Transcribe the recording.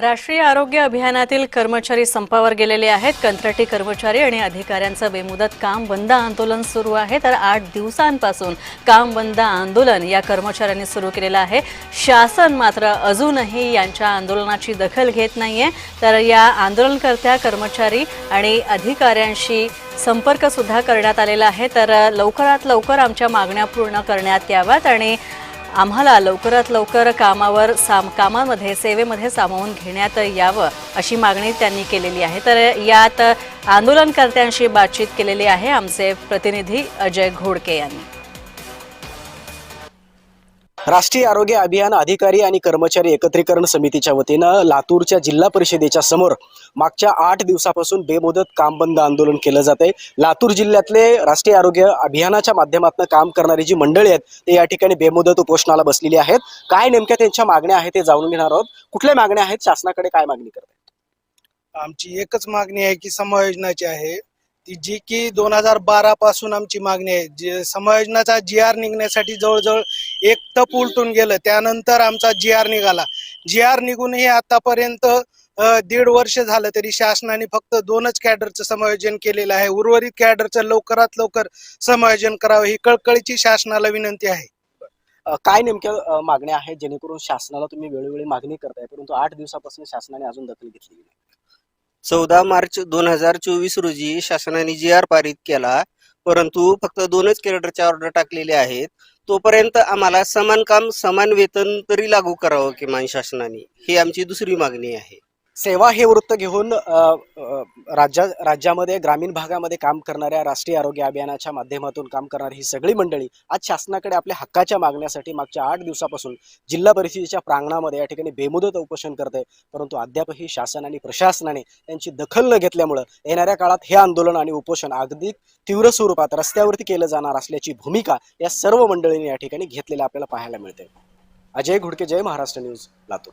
राष्ट्रीय आरोग्य अभियानातील कर्मचारी संपावर गेलेले आहेत. कंत्राटी कर्मचारी आणि अधिकाऱ्यांचं बेमुदत काम बंद आंदोलन सुरू आहे. तर आठ दिवसांपासून काम बंद आंदोलन या कर्मचाऱ्यांनी सुरू केलेलं आहे. शासन मात्र अजूनही यांच्या आंदोलनाची दखल घेत नाहीये. तर या आंदोलनकर्त्या कर्मचारी आणि अधिकाऱ्यांशी संपर्कसुद्धा करण्यात आलेला आहे. तर लवकरात लवकर आमच्या मागण्या पूर्ण करण्यात याव्यात आणि आम्हाला लवकरात लवकर कामावर साम कामामध्ये सेवेमध्ये सामावून घेण्यात यावं अशी मागणी त्यांनी केलेली आहे. तर यात आंदोलनकर्त्यांशी बातचीत केलेली आहे आमचे प्रतिनिधी अजय घोडके यांनी. राष्ट्रीय आरोग्य अभियान अधिकारी आणि कर्मचारी एकत्रीकरण समितीच्या वतीनं लातूरच्या जिल्हा परिषदेच्या समोर मागच्या आठ दिवसापासून बेमुदत काम बंद आंदोलन केलं जात आहे लातूर जिल्ह्यातले राष्ट्रीय आरोग्य अभियानाच्या माध्यमातून काम करणारी जी मंडळी आहेत ते या ठिकाणी बेमुदत उपोषणाला बसलेली आहेत. काय नेमक्या त्यांच्या मागण्या आहेत ते जाणून घेणार आहोत. कुठल्या मागण्या आहेत? शासनाकडे काय मागणी करत आमची एकच मागणी आहे की समायोजनाची आहे. ती जी की दोन हजार बारा पासून आमची मागणी आहे. जे समायोजनाचा जी आर निघण्यासाठी जवळजवळ एक टप उलटून गेलं. त्यानंतर आमचा जी आर निघाला. जी आर निघूनही आतापर्यंत दीड वर्ष झालं तरी शासनाने फक्त दोनच कॅडरचं समायोजन केलेलं आहे. उर्वरित कॅडरचं लवकरात लवकर समायोजन करावं ही कळकळीची शासनाला विनंती आहे. काय नेमक्या मागण्या आहेत? जेणेकरून शासनाला तुम्ही वेळोवेळी मागणी करताय परंतु आठ दिवसापासून शासनाने अजून दखल घेतलेली नाही. चौदा मार्च दोन हजार चोवीस रोजी शासनाने जी आर पारित केला. परंतु फक्त दोनच कॅरेटरच्या ऑर्डर टाकलेले आहेत. तोपर्यंत आम्हाला समान काम समान वेतन तरी लागू करावं किमान शासनाने. ही आमची दुसरी मागणी आहे. सेवा हे वृत्त घेऊन राज्या राज्यामध्ये ग्रामीण भागामध्ये काम करणाऱ्या राष्ट्रीय आरोग्य अभियानाच्या माध्यमातून काम करणारी ही सगळी मंडळी आज शासनाकडे आपल्या हक्काच्या मागण्यासाठी मागच्या आठ दिवसापासून जिल्हा परिषदेच्या प्रांगणामध्ये या ठिकाणी बेमुदत उपोषण करते. परंतु अद्यापही शासन आणि प्रशासनाने त्यांची दखल न घेतल्यामुळं येणाऱ्या काळात हे आंदोलन आणि उपोषण अगदी तीव्र स्वरूपात रस्त्यावरती केलं जाणार असल्याची भूमिका या सर्व मंडळींनी या ठिकाणी घेतलेल्या आपल्याला पाहायला मिळते. अजय घुडके जय महाराष्ट्र न्यूज लातूर.